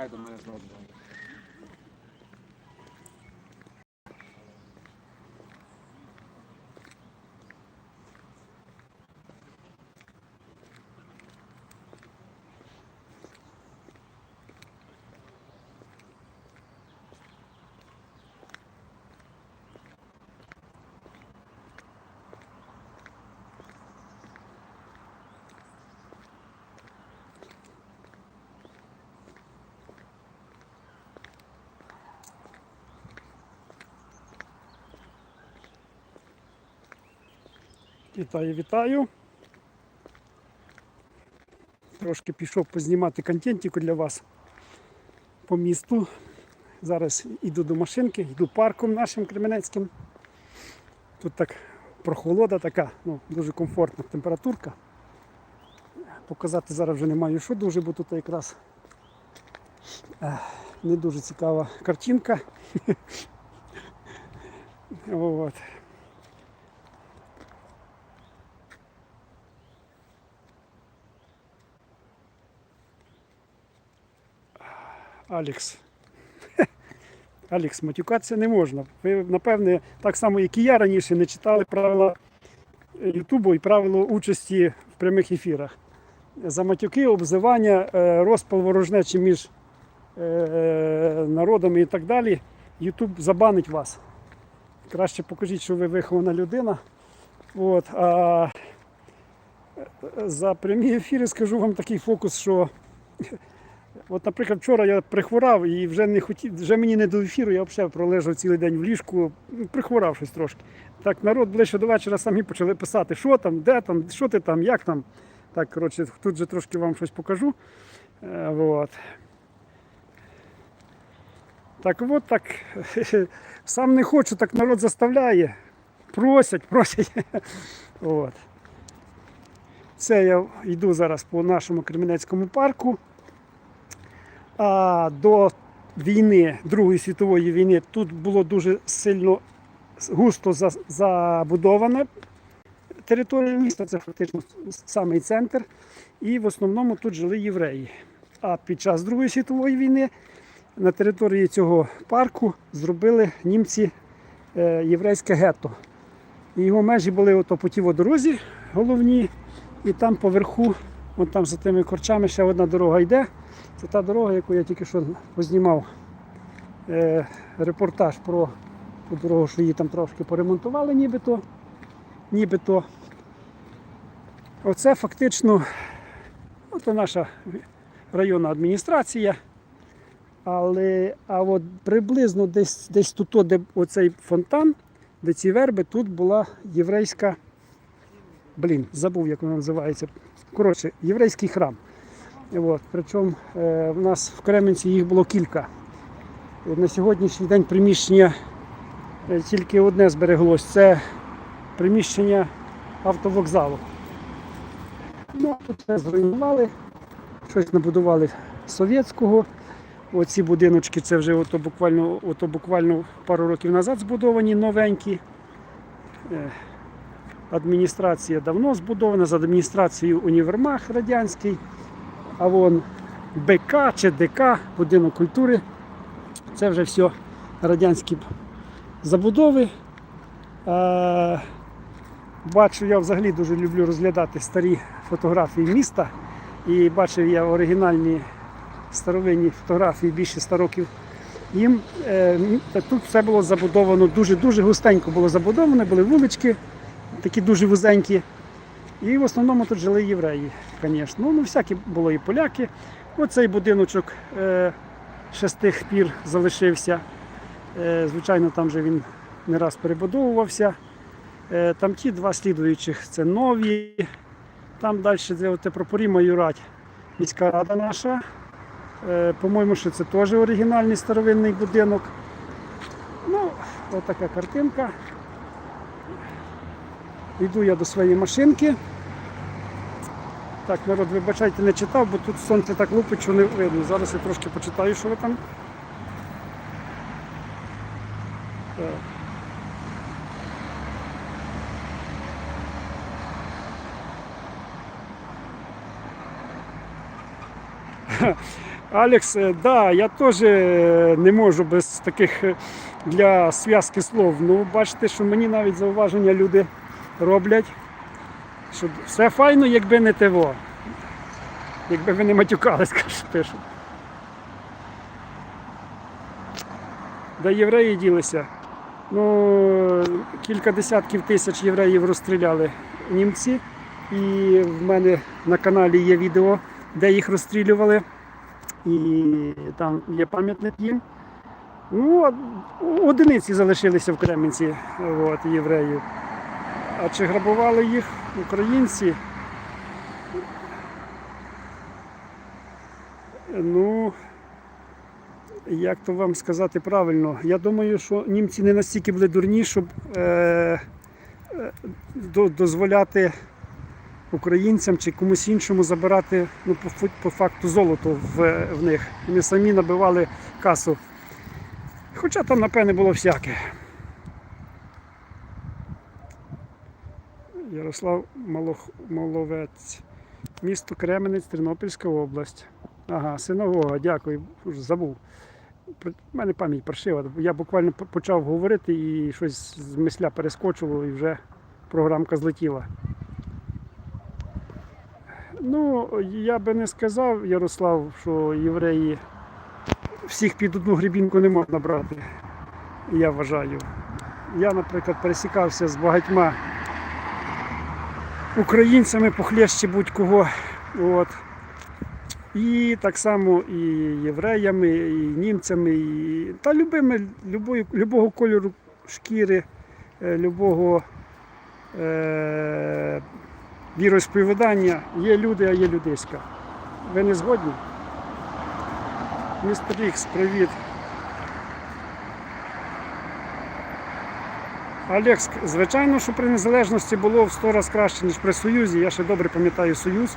чекає до мене знову. Вітаю, вітаю. Трошки пішов познімати контентику для вас по місту. Зараз йду до машинки, йду парком нашим Кременецьким. Тут так прохолода така, ну, дуже комфортна температурка. Показати зараз вже не маю що дуже, бо тут якраз не дуже цікава картинка. Алекс. Алекс, матюкатися не можна. Ви, напевне, так само, як і я раніше, не читали правила Ютубу і правила участі в прямих ефірах. За матюки, обзивання, е, розпал ворожнечі між е, народами і так далі. Ютуб забанить вас. Краще покажіть, що ви вихована людина. От, а за прямі ефіри скажу вам такий фокус, що От, наприклад, вчора я прихворав і вже не хотів, вже мені не до ефіру, я взагалі пролежав цілий день в ліжку, ну, прихворав щось трошки. Так, народ ближче до вечора самі почали писати, що там, де там, що ти там, як там. Так, коротше, тут же трошки вам щось покажу. Е, вот. Так от так. Сам не хочу, так народ заставляє. Просять, просять. От. Це я йду зараз по нашому Кременецькому парку. А до війни, Другої світової війни, тут було дуже сильно густо за- забудована територія міста, це фактично самий центр. І в основному тут жили євреї. А під час Другої світової війни на території цього парку зробили німці е, єврейське гетто. Його межі були ото по тій дорозі головні, і там поверху, от там за тими корчами ще одна дорога йде. Це та дорога, яку я тільки що познімав е, репортаж про ту дорогу, що її там трошки поремонтували нібито. нібито. Оце фактично ото наша районна адміністрація. Але а от приблизно десь, десь тут, де оцей фонтан, де ці верби, тут була єврейська. Блін, забув, як вона називається. Коротше, єврейський храм. От, причому е, в нас в Кременці їх було кілька. На сьогоднішній день приміщення е, тільки одне збереглось це приміщення автовокзалу. Ну, тут все зруйнували, щось набудували совєтського. Оці будиночки це вже ото буквально, ото буквально пару років назад збудовані новенькі. Е, Адміністрація давно збудована, з адміністрацією універмаг радянський. А вон БК чи ДК, будинок культури. Це вже все радянські забудови. Е, бачу, я взагалі дуже люблю розглядати старі фотографії міста. І бачив я оригінальні старовинні фотографії більше 100 років. Їм е, тут все було забудовано дуже-дуже густенько було забудовано, були вулички, такі дуже вузенькі. І в основному тут жили євреї, звісно. Ну, всякі було і поляки. Оцей будиночок е, ще пір залишився. Е, звичайно, там же він не раз перебудовувався. Е, там ті два слідуючих це нові. Там далі де оте пропорі маюрать міська рада наша. Е, по-моєму, що це теж оригінальний старовинний будинок. Ну, отака картинка. Йду я до своєї машинки. Так, народ, вибачайте, не читав, бо тут сонце так лупить, що не видно. Зараз я трошки почитаю, що ви там. Алекс, е, да, я теж е, не можу без таких е, для зв'язки слов. Ну, бачите, що мені навіть зауваження люди роблять. Що все файно, якби не ТВО. Якби ви не матюкались, кажуть, пишуть. Де євреї ділися? Ну, кілька десятків тисяч євреїв розстріляли німці. І в мене на каналі є відео, де їх розстрілювали. І там є пам'ятник їм. Ну, одиниці залишилися в Кременці от, євреїв. А чи грабували їх українці? Ну, як то вам сказати правильно? Я думаю, що німці не настільки були дурні, щоб е, е, до- дозволяти українцям чи комусь іншому забирати ну, по, по факту золото в, в них. Вони самі набивали касу. Хоча там, напевне, було всяке. Ярослав. Маловець. Місто Кременець, Тернопільська область. Ага, синагога, дякую, вже забув. У мене пам'ять паршива. Я буквально почав говорити і щось з мисля перескочило і вже програмка злетіла. Ну, я би не сказав, Ярослав, що євреї всіх під одну грібінку не можна брати. Я вважаю. Я, наприклад, пересікався з багатьма українцями похлеще будь-кого. От. І так само і євреями, і німцями, і та любими, любої, любого кольору шкіри, е, любого е, віросповідання. Є люди, а є людиська. Ви не згодні? Містер Ікс, привіт. Олекс, звичайно, що при незалежності було в 100 разів краще, ніж при Союзі. Я ще добре пам'ятаю Союз.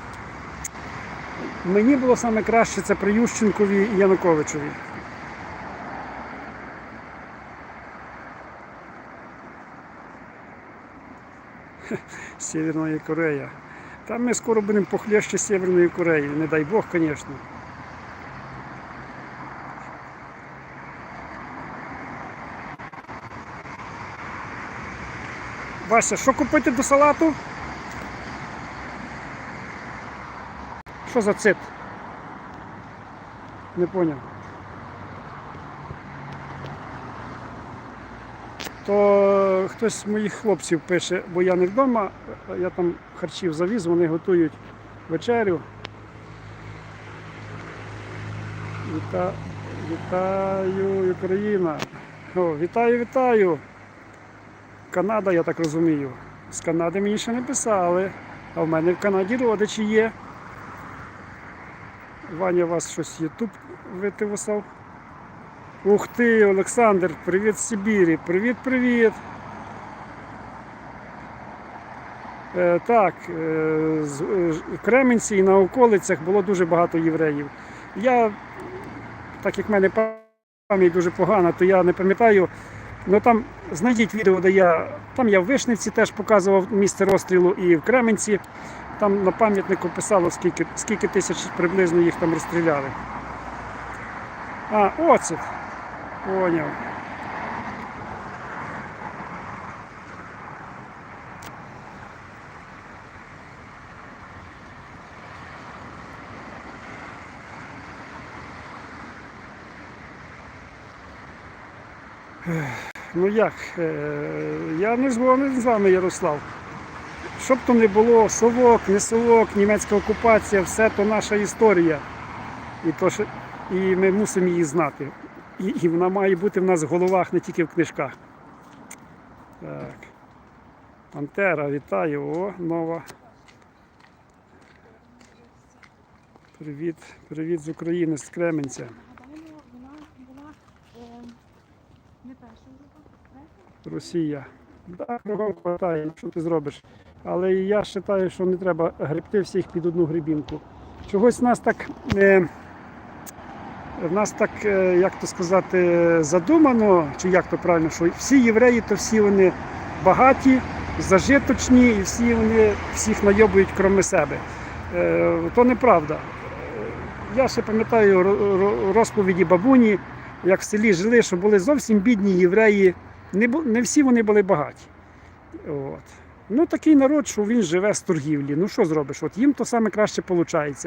Мені було саме краще це при Ющенкові і Януковичові. Хе, Северна Корея. Там ми скоро будемо похлеще Северної Кореї. Не дай Бог, звісно. Вася, що купити до салату? Що за цит? Не поняв. То хтось з моїх хлопців пише, бо я не вдома, я там харчів завіз, вони готують вечерю. Віта... Вітаю, Україна. О, вітаю, вітаю. Канада, я так розумію. З Канади мені ще не писали, а в мене в Канаді родичі є. Ваня вас щось Ютуб витивусав. Ух ти, Олександр, привіт з Сибірі. Привіт, привіт. Е, так, е, з- е, Кременці і на околицях було дуже багато євреїв. Я, так як в мене пам'ять дуже погана, то я не пам'ятаю. Ну там знайдіть відео, де я. Там я в Вишневці теж показував місце розстрілу і в Кременці. Там на пам'ятнику писало, скільки, скільки тисяч приблизно їх там розстріляли. А, оце. Поняв. Ну як? е, Я не згоден з вами, Ярослав. Щоб то не було, совок, не совок, німецька окупація, все то наша історія. І, то, що- і ми мусимо її знати. І, і вона має бути в нас в головах, не тільки в книжках. Так. Пантера, вітаю. О, нова. Привіт, привіт з України, з Кременця. Гадаю, вона була е, не перша група, третя. Росія. Так, кругом хватає, що ти зробиш. Але я вважаю, що не треба гребти всіх під одну грибінку. Чогось нас так, е, нас так, е, як то сказати, задумано, чи як то правильно, що всі євреї, то всі вони багаті, зажиточні, і всі вони всіх найобують кроме себе. Е, то неправда. Я ще пам'ятаю ро- ро- розповіді бабуні, як в селі жили, що були зовсім бідні євреї. Не, не всі вони були багаті. От. Ну, такий народ, що він живе з торгівлі. Ну що зробиш? От їм то саме краще виходить.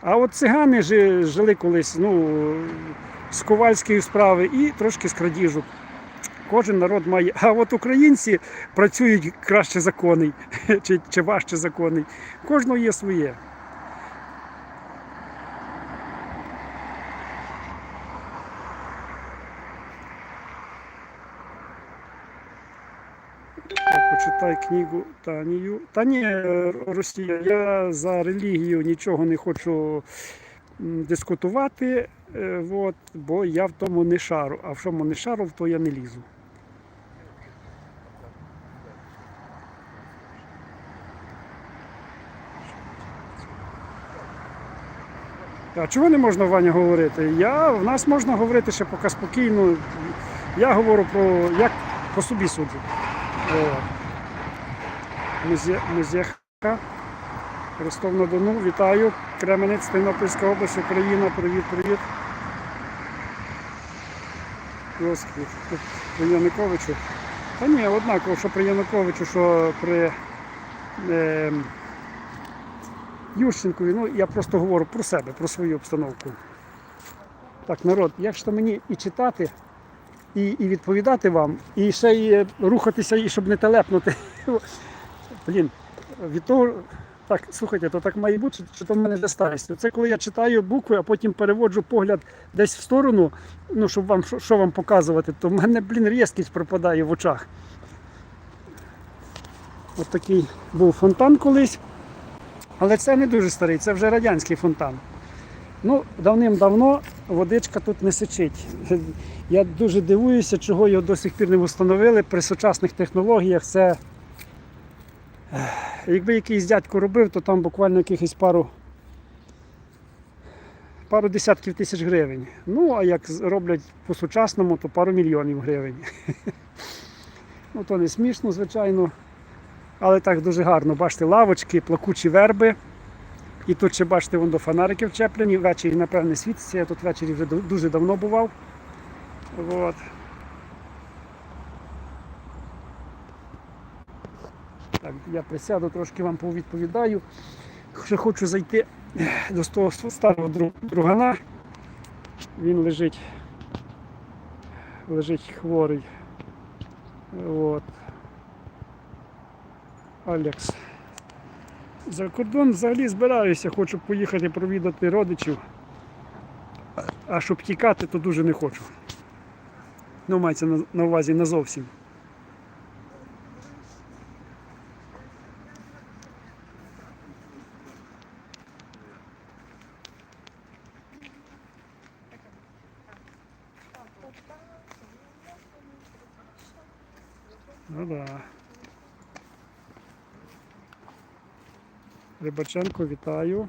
А от цигани жи- жили колись ну, з ковальської справи і трошки з крадіжок. Кожен народ має. А от українці працюють краще закони чи, чи важче закони. Кожного є своє. Так, Почитай книгу Танію. Та ні, е, Росія, я за релігію нічого не хочу дискутувати, е, от, бо я в тому не шару. А в чому не шару, то я не лізу. А чого не можна Ваня говорити? Я, в нас можна говорити ще поки спокійно. Я говорю про як по собі суджу. Музеха. Ростов на Дону, вітаю. Кременець, Тернопільська область, Україна. Привіт, привіт. Господи, при Януковичу. Та ні, однаково, що при Януковичу, що при е, Ющенкові. Ну, я просто говорю про себе, про свою обстановку. Так, народ, як ж мені і читати, і, і відповідати вам, і ще й рухатися, і щоб не телепнути. Блін, від того. Так, слухайте, то так має бути, чи то в мене для старості. Це коли я читаю букви, а потім переводжу погляд десь в сторону, ну, щоб вам що, що вам показувати, то в мене, блін, різкість пропадає в очах. От такий був фонтан колись. Але це не дуже старий, це вже радянський фонтан. Ну, давним-давно водичка тут не сичить. Я дуже дивуюся, чого його до сих пір не встановили при сучасних технологіях. Це якби якийсь дядько робив, то там буквально якихось пару, пару десятків тисяч гривень. Ну, а як роблять по-сучасному, то пару мільйонів гривень. Ну, то не смішно, звичайно. Але так дуже гарно. Бачите, лавочки, плакучі верби. І тут ще бачите, вон до фонарики вчеплені. Ввечері, напевне, світиться. Я тут ввечері вже дуже давно бував. От. Так, я присяду, трошки вам повідповідаю. Ще хочу зайти до того старого другана. Він лежить, лежить хворий. От. Алекс. За кордон взагалі збираюся, хочу поїхати провідати родичів. А щоб тікати, то дуже не хочу. Ну, мається на, увазі не зовсім. Ну да. Рибаченко, вітаю.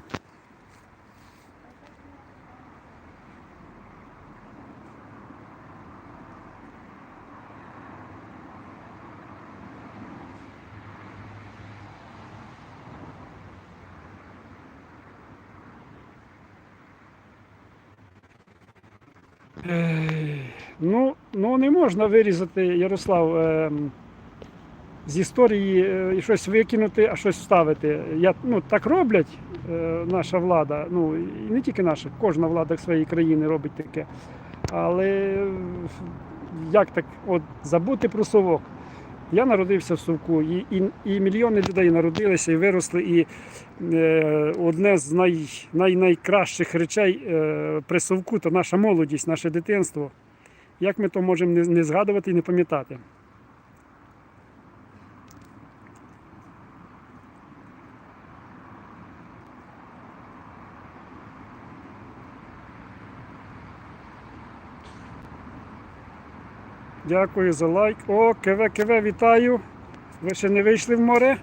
Ну, ну не можна вирізати, Ярослав, ем, з історії е, щось викинути, а щось вставити. Я, ну, так роблять е, наша влада, ну і не тільки наша, кожна влада своєї країни робить таке. Але як так от забути про совок? Я народився в совку, і, і, і мільйони людей народилися і виросли. І е, одне з най, най, найкращих речей е, при совку то наша молодість, наше дитинство. Як ми то можемо не, не згадувати і не пам'ятати? Дякую за лайк. О, КВ, КВ, вітаю. Ви ще не вийшли в море?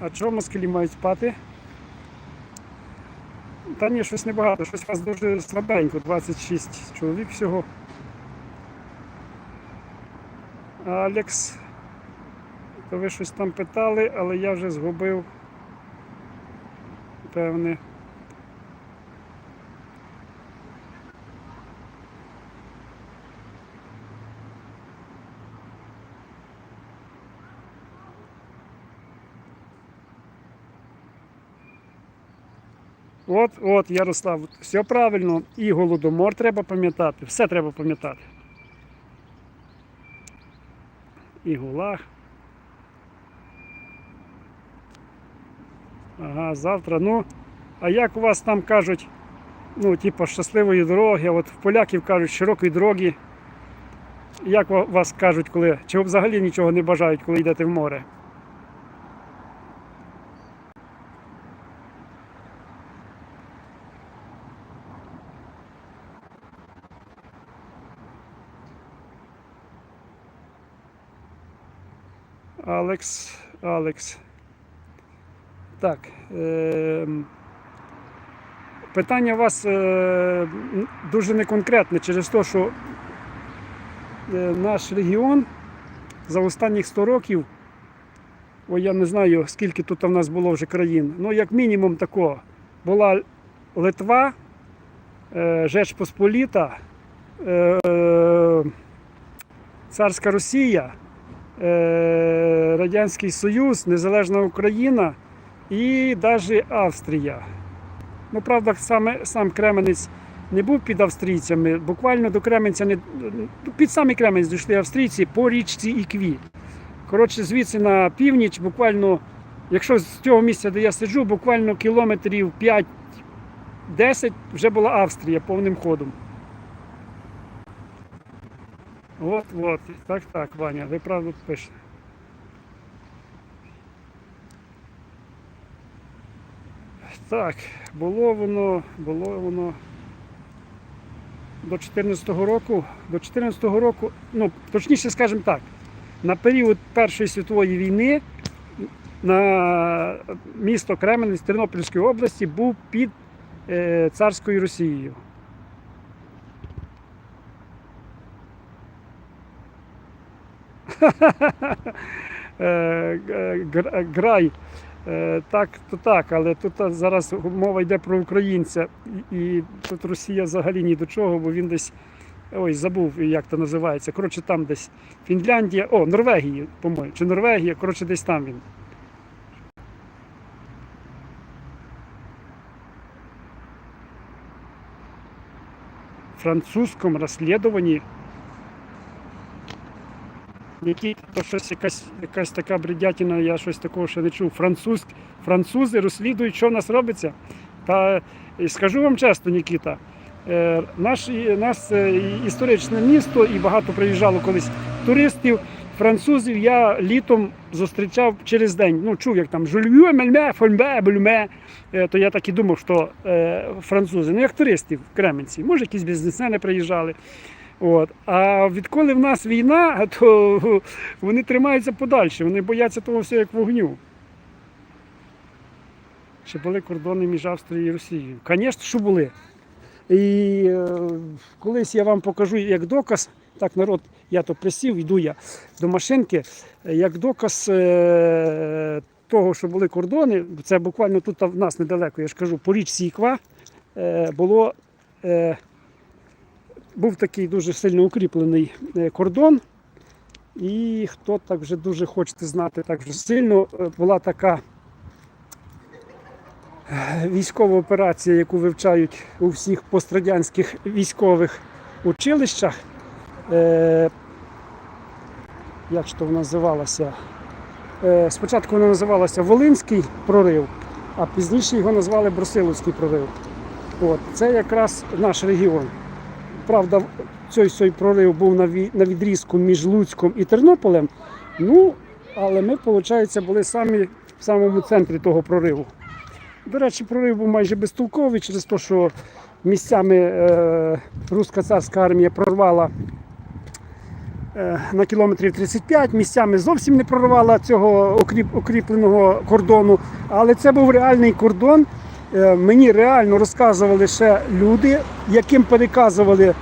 А чого москалі мають спати? Та ні, щось небагато, щось у вас дуже слабенько, 26 чоловік всього. Алекс, то ви щось там питали, але я вже згубив напевне. От, от, Ярослав, все правильно. І голодомор треба пам'ятати, все треба пам'ятати. І гулаг. Ага, завтра. Ну, а як у вас там кажуть, ну, типу, щасливої дороги, от в поляків кажуть широкої дороги. Як вас кажуть, коли, чи взагалі нічого не бажають, коли йдете в море? Алекс. Так. Е- питання у вас е- дуже неконкретне через те, що е, наш регіон за останніх 100 років, ой, я не знаю, скільки тут в нас було вже країн, ну, як мінімум такого, була Литва, е- Жеч Посполіта, е- Царська Росія. Е, Радянський Союз, Незалежна Україна і навіть Австрія. Ну, правда, саме, сам Кременець не був під австрійцями. Буквально до Кременця не під самий Кременець дійшли австрійці по річці Ікві. Коротше, звідси на північ, буквально, якщо з цього місця, де я сиджу, буквально кілометрів 5-10 вже була Австрія повним ходом. От, от, так, так, Ваня, ви правду пишете. Так, було воно, було воно до 14-го року, до 14-го року, ну, точніше скажемо так, на період Першої світової війни на місто Кременець Тернопільської області був під е, царською Росією. Грай. Е, Так, то так, але тут зараз мова йде про українця, і тут Росія взагалі ні до чого, бо він десь. Ой, забув, як то називається. Коротше, там десь Фінляндія, о, Норвегія, по-моєму, чи Норвегія, коротше, десь там він. французькому розслідуванні які то щось якась, якась така бредятина, я щось такого ще не чув. Француз, французи розслідують, що в нас робиться. Та скажу вам чесно, Нікіта, е, наш, нас е, історичне місто і багато приїжджало колись туристів. Французів я літом зустрічав через день. Ну, чув, як там жульвю, мельме, фольмбе, бульме. Е, То я так і думав, що французи, ну як туристів в Кременці, може, якісь бізнесмени приїжджали. От. А відколи в нас війна, то вони тримаються подальше, вони бояться того всього як вогню. Ще були кордони між Австрією і Росією. Звісно, що були. І е, колись я вам покажу як доказ, так, народ, я то присів, йду я до машинки, як доказ е, того, що були кордони, це буквально тут в нас недалеко, я ж кажу, по річці Іква е, було. Е, був такий дуже сильно укріплений е, кордон. І хто так вже дуже хочете знати, так вже сильно е, була така е, військова операція, яку вивчають у всіх пострадянських військових училищах. Як ж то вона називалася? Спочатку вона називалася Волинський прорив, а пізніше його назвали Брусиловський прорив. От, це якраз наш регіон. Правда, цей, цей прорив був на, відрізку між Луцьком і Тернополем. Ну, але ми, виходить, були самі в самому центрі того прориву. До речі, прорив був майже безтолковий через те, що місцями е, руська царська армія прорвала е, на кілометрів 35, місцями зовсім не прорвала цього окріп, окріпленого кордону. Але це був реальний кордон. Е, Мені реально розказували ще люди, яким переказували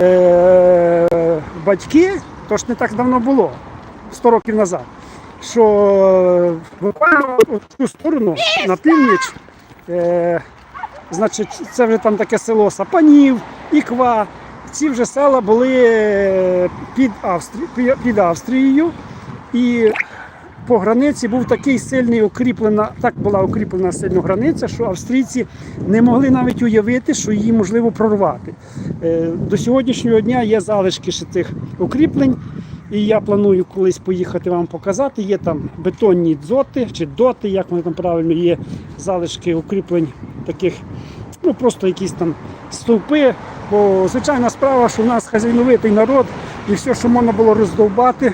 е, батьки, то ж не так давно було, 100 років назад, що буквально в ту сторону на північ Е, значить, це вже там таке село Сапанів, Іква. Ці вже села були е, під, Австрі... під Австрією. І по границі був такий сильний укріплена, так була укріплена сильно границя, що австрійці не могли навіть уявити, що її можливо прорвати. Е, До сьогоднішнього дня є залишки ще тих укріплень, і я планую колись поїхати вам показати. Є там бетонні дзоти чи доти, як вони там правильно є залишки укріплень таких, ну просто якісь там стовпи. Бо звичайна справа, що в нас хазяйновитий народ, і все, що можна було роздовбати,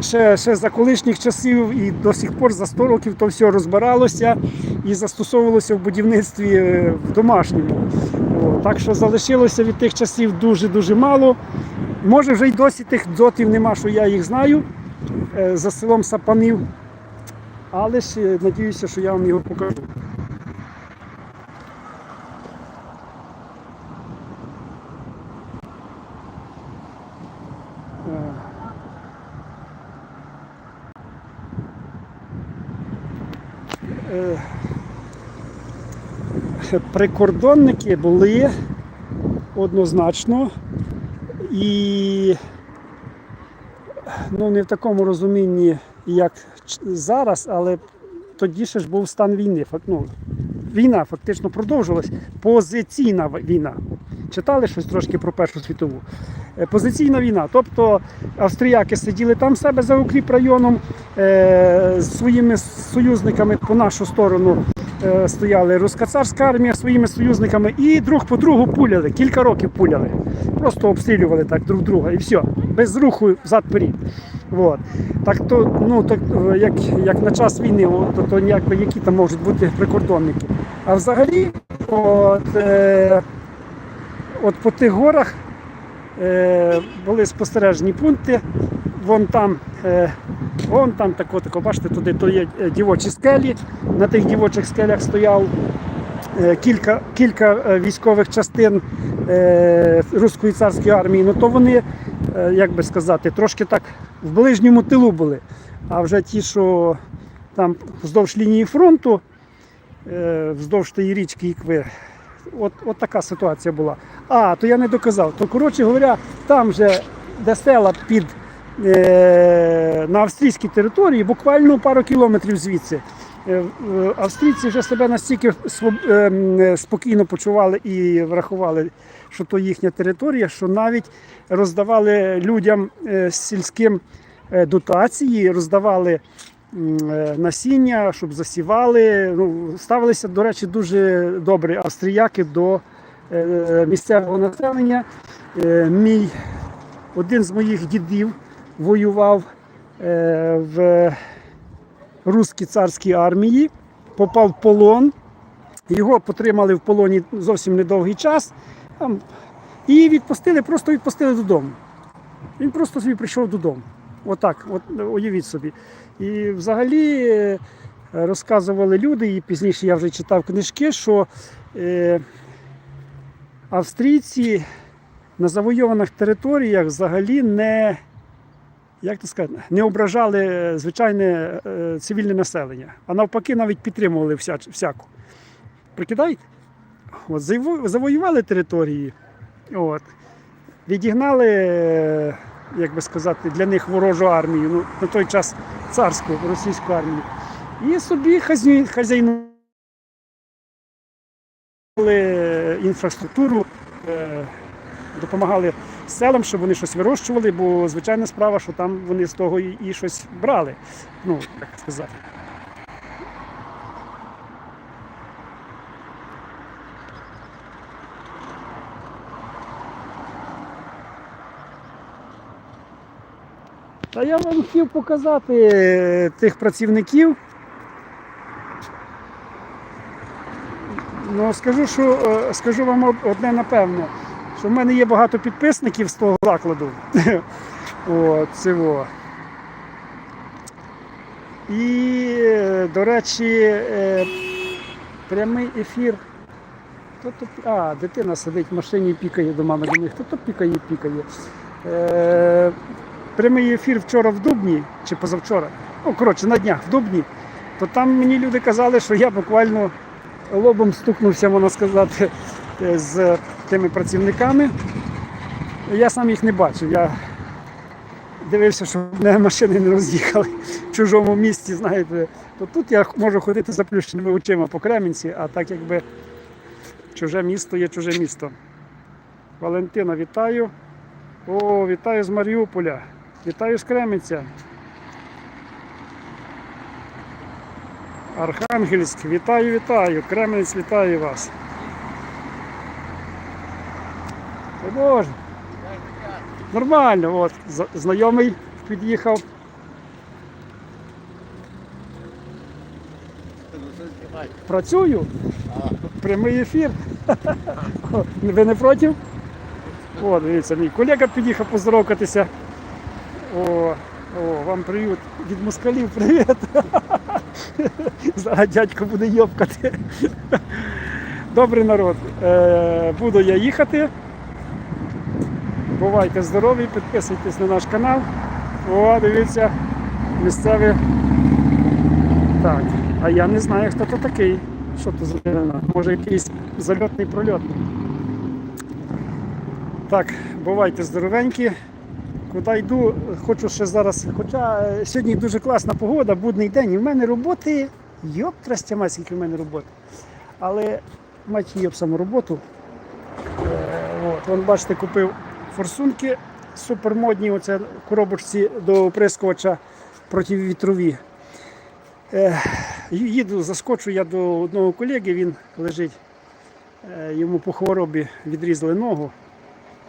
ще, ще за колишніх часів і до сих пор за 100 років то все розбиралося і застосовувалося в будівництві е, в домашньому. Так що залишилося від тих часів дуже-дуже мало. Може, вже й досі тих дзотів нема, що я їх знаю е, за селом Сапанів. Але ж надіюся, що я вам його покажу. Прикордонники були однозначно і ну, не в такому розумінні, як зараз, але тоді ще ж був стан війни. Ну, війна фактично продовжувалась. Позиційна війна. Читали щось трошки про Першу світову. Е, Позиційна війна. Тобто австріяки сиділи там себе за укріп районом е, своїми союзниками по нашу сторону. Е, Стояли руська царська армія своїми союзниками і друг по другу пуляли, кілька років пуляли. Просто обстрілювали так друг друга і все, без руху взад перед. Вот. Так то, ну, то, е, як, як на час війни, то, то якби, які там можуть бути прикордонники. А взагалі, от, е, от по тих горах е, були спостережні пункти. Вон там, е, вон там тако, тако, бачите, туди то є е, дівочі скелі. На тих дівочих скелях стояв е, кілька, кілька е, військових частин Руської царської армії. Ну то вони, як би сказати, трошки так в ближньому тилу були. А вже ті, що там вздовж лінії фронту, вздовж тієї річки Ікви, от, от така ситуація була. А, то я не доказав. То, коротше говоря, там же, де села під на австрійській території, буквально пару кілометрів звідси. е, е, Австрійці вже себе настільки е, спокійно почували і врахували, що то їхня територія, що навіть роздавали людям е, сільським е, дотації, роздавали е, насіння, щоб засівали. Ну, ставилися, до речі, дуже добре австріяки до е, місцевого населення. Е, Мій один з моїх дідів воював е, в руській царській армії, попав в полон. Його потримали в полоні зовсім недовгий час. І відпустили, просто відпустили додому. Він просто собі прийшов додому. Отак, от уявіть собі. І взагалі е, розказували люди, і пізніше я вже читав книжки, що е, австрійці на завойованих територіях взагалі не, як то сказати, не ображали звичайне е, цивільне населення, а навпаки навіть підтримували вся, всяку. Прикидаєте? От, завоювали території, от, відігнали, е, як би сказати, для них ворожу армію, ну, на той час царську російську армію. І собі хазяй- хазяйнували інфраструктуру, е, допомагали селам, щоб вони щось вирощували, бо звичайна справа, що там вони з того і, і щось брали. Ну, так сказати. Та я вам хотів показати е, тих працівників. Ну, скажу, що, е, скажу вам одне напевно, що в мене є багато підписників з того закладу. От, цього. І, е, до речі, е, прямий ефір. Хто то, а, дитина сидить в машині і пікає до мами до них. Хто то пікає, пікає. Е, прямий ефір вчора в Дубні, чи позавчора, ну, коротше, на днях в Дубні, то там мені люди казали, що я буквально лобом стукнувся, можна сказати, е, з тими працівниками. Я сам їх не бачив. Я дивився, щоб мене машини не роз'їхали в чужому місті, знаєте. То тут я можу ходити за заплющеними очима по Кремінці, а так якби чуже місто є чуже місто. Валентина, вітаю. О, вітаю з Маріуполя. Вітаю з Кременця. Архангельськ, вітаю, вітаю. Кременець, вітаю вас. Ой, Боже. Нормально, от, знайомий під'їхав. Працюю. Прямий ефір. Ви не проти? О, дивіться, мій колега під'їхав поздоровкатися. О, о, вам привіт від москалів, привіт. Зараз дядько буде йопкати. Добрий народ. Е, буду я їхати. Бувайте здорові, підписуйтесь на наш канал. О, дивіться, місцеві. Так, а я не знаю, хто то такий. Що то за людина? Може якийсь зальотний прольотний. Так, бувайте здоровенькі. Куди йду, хочу ще зараз. Хоча е, сьогодні дуже класна погода, будний день, і в мене роботи. Йоп, трастя скільки в мене роботи. Але мать йоп саму роботу. Е, от, вон, бачите, купив форсунки супермодні, оце коробочці до оприскувача противітрові. Е, їду, заскочу я до одного колеги, він лежить, е, йому по хворобі відрізали ногу.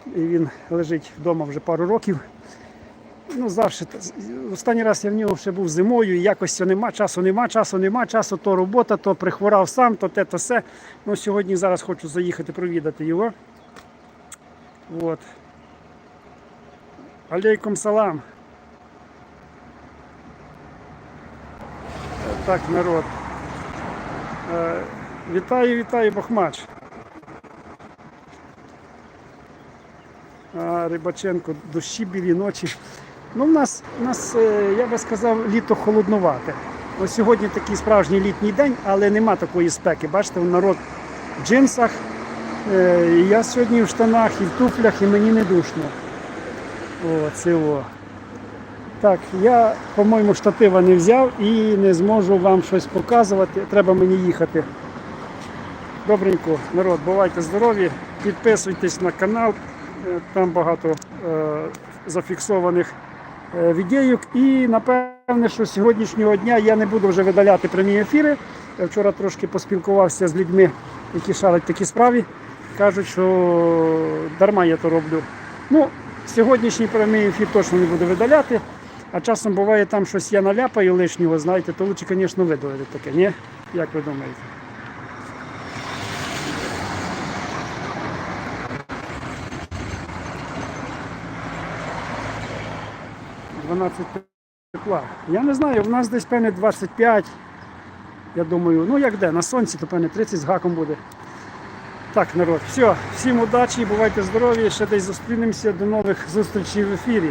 І він лежить вдома вже пару років. Ну, завжди. Останній раз я в нього ще був зимою, і якось нема, часу нема, часу нема, часу то робота, то прихворав сам, то те, то все. Ну, сьогодні зараз хочу заїхати провідати його. От. Алейкум салам. Так, народ. Е, вітаю, вітаю, Бахмач. Рибаченко, дощі білі ночі. Ну, в нас, в нас, е, я би сказав, літо холоднувате. Ось сьогодні такий справжній літній день, але нема такої спеки. Бачите, народ в джинсах. Е, Я сьогодні в штанах і в туфлях, і мені не душно. О, це. Так, я, по-моєму, штатива не взяв і не зможу вам щось показувати. Треба мені їхати. Добренько, народ, бувайте здорові, підписуйтесь на канал, е, там багато е, зафіксованих е, відеїв. І напевне, що з сьогоднішнього дня я не буду вже видаляти прямі ефіри. Я вчора трошки поспілкувався з людьми, які шарять такі справи. Кажуть, що дарма я то роблю. Ну, сьогоднішній прямий ефір точно не буду видаляти. А часом буває там щось я наляпаю лишнього, знаєте, то лучше, звісно, видалити таке, ні? Як ви думаєте? 12 тепла. Я не знаю, в нас десь певне 25. Я думаю, ну як де, на сонці, то певне 30 з гаком буде. Так, народ, все, всім удачі, бувайте здорові, ще десь зустрінемося, до нових зустрічей в ефірі.